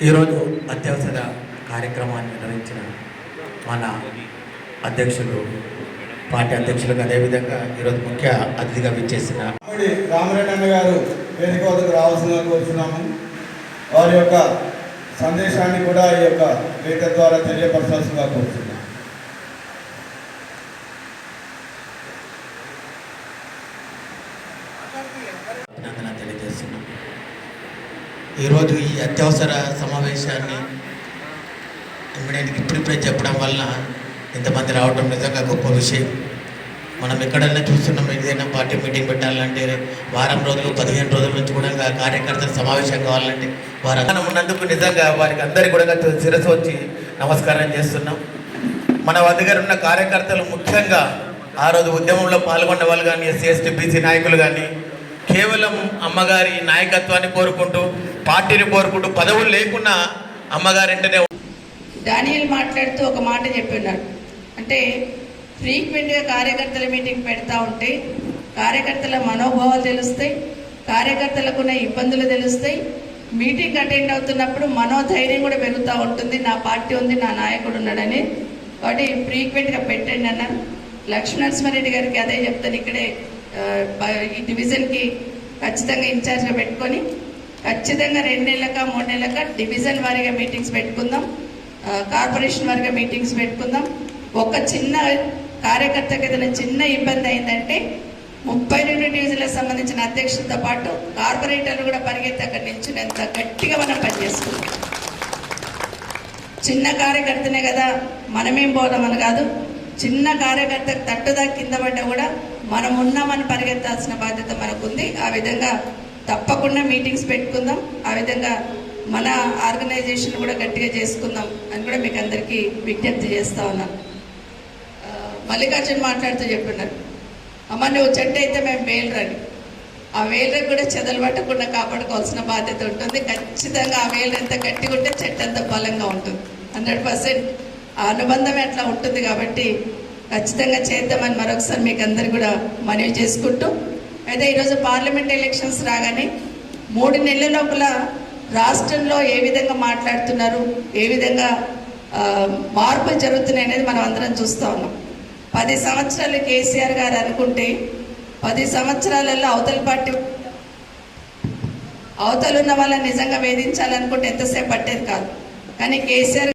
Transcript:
ఈరోజు అత్యవసర కార్యక్రమాన్ని నిర్వహించిన మన అధ్యక్షులు పార్టీ అధ్యక్షులకు అదేవిధంగా ఈరోజు ముఖ్య అతిథిగా విచ్చేసిన రామరెడ్డి అన్న గారు వేదిక వద్దకు రావాల్సిందిగా కోరుతున్నాము వారి యొక్క సందేశాన్ని కూడా ఈ యొక్క లేఖ ద్వారా తెలియపరచాల్సిందిగా కోరుతున్నాం అభినందన తెలియజేస్తున్నాం. ఈరోజు ఈ అత్యవసర సమావేశాన్ని ఇమ్మీడియట్గా ఇప్పుడిప్పుడే చెప్పడం వలన ఇంతమంది రావడం నిజంగా గొప్ప విషయం. మనం ఎక్కడైనా చూస్తున్నాం ఏదైనా పార్టీ మీటింగ్ పెట్టాలంటే వారం రోజులు పదిహేను రోజుల నుంచి కూడా కార్యకర్తలు కార్యకర్తల సమావేశం కావాలంటే వారు ఉన్నందుకు నిజంగా వారికి అందరికీ కూడా శిరస్సు వచ్చి నమస్కారం చేస్తున్నాం. మన దగ్గర ఉన్న కార్యకర్తలు ముఖ్యంగా ఆ రోజు ఉద్యమంలో పాల్గొన్న వాళ్ళు కానీ ఎస్సీ ఎస్టీ బీసీ నాయకులు కానీ కేవలం అమ్మగారి నాయకత్వాన్ని కోరుకుంటూ పార్టీని కోరుకుంటూ పదవులు లేకున్నా అమ్మగారింటనే డానియల్ మాట్లాడుతూ ఒక మాట చెప్పిన్నాడు అంటే ఫ్రీక్వెంట్గా కార్యకర్తల మీటింగ్ పెడతా ఉంటే కార్యకర్తల మనోభావాలు తెలుస్తాయి కార్యకర్తలకున్న ఇబ్బందులు తెలుస్తాయి. మీటింగ్ అటెండ్ అవుతున్నప్పుడు మనోధైర్యం కూడా పెరుగుతూ ఉంటుంది. నా పార్టీ ఉంది నా నాయకుడు ఉన్నాడని కాబట్టి ఫ్రీక్వెంట్గా పెట్టండి అన్నారు. లక్ష్మణస్మరెడ్డి గారికి అదే చెప్తాను. ఇక్కడే ఈ డివిజన్కి ఖచ్చితంగా ఇన్ఛార్జ్గా పెట్టుకొని ఖచ్చితంగా రెండు నెలలక మూడు నెలలక డివిజన్ వారిగా మీటింగ్స్ పెట్టుకుందాం. కార్పొరేషన్ వారిగా మీటింగ్స్ పెట్టుకుందాం. ఒక చిన్న కార్యకర్తకి ఏదైనా చిన్న ఇబ్బంది అయిందంటే ముప్పై రెండు డివిజన్లకు సంబంధించిన అధ్యక్షులతో పాటు కార్పొరేటర్లు కూడా పరిగెత్తి అక్కడ నిల్చునేంత గట్టిగా మనం పనిచేసుకుంటాం చిన్న కార్యకర్తనే కదా మనమేం పోదామని కాదు చిన్న కార్యకర్తకు తట్టుదా కింద పడ్డా కూడా మనం ఉన్నామని పరిగెత్తాల్సిన బాధ్యత మనకుంది. ఆ విధంగా తప్పకుండా మీటింగ్స్ పెట్టుకుందాం. ఆ విధంగా మన ఆర్గనైజేషన్ కూడా గట్టిగా చేసుకుందాం అని కూడా మీకు అందరికీ విజ్ఞప్తి చేస్తా ఉన్నాను మల్లికార్జున్ మాట్లాడుతూ చెప్పినారు అమ్మ నువ్వు చెట్టు అయితే మేము వేలరని. ఆ వేలరకు కూడా చెదలు పట్టకుండా కాపాడుకోవాల్సిన బాధ్యత ఉంటుంది. ఖచ్చితంగా ఆ వేలు ఎంత గట్టిగా ఉంటే చెట్టు అంత బలంగా ఉంటుంది. హండ్రెడ్ పర్సెంట్ ఆ అనుబంధం అట్లా ఉంటుంది కాబట్టి ఖచ్చితంగా చేద్దామని మరొకసారి మీకు అందరు కూడా మనవి చేసుకుంటూ అయితే ఈరోజు పార్లమెంట్ ఎలక్షన్స్ రాగానే మూడు నెలల లోపల రాష్ట్రంలో ఏ విధంగా మాట్లాడుతున్నారు ఏ విధంగా మార్పులు జరుగుతున్నాయి అనేది మనం అందరం చూస్తూ ఉన్నాం. పది సంవత్సరాలు కేసీఆర్ గారు అనుకుంటే పది సంవత్సరాలలో అవతల పార్టీ అవతలున్న వాళ్ళని నిజంగా వేధించాలనుకుంటే ఎంతసేపు పట్టేది కాదు. కానీ కేసీఆర్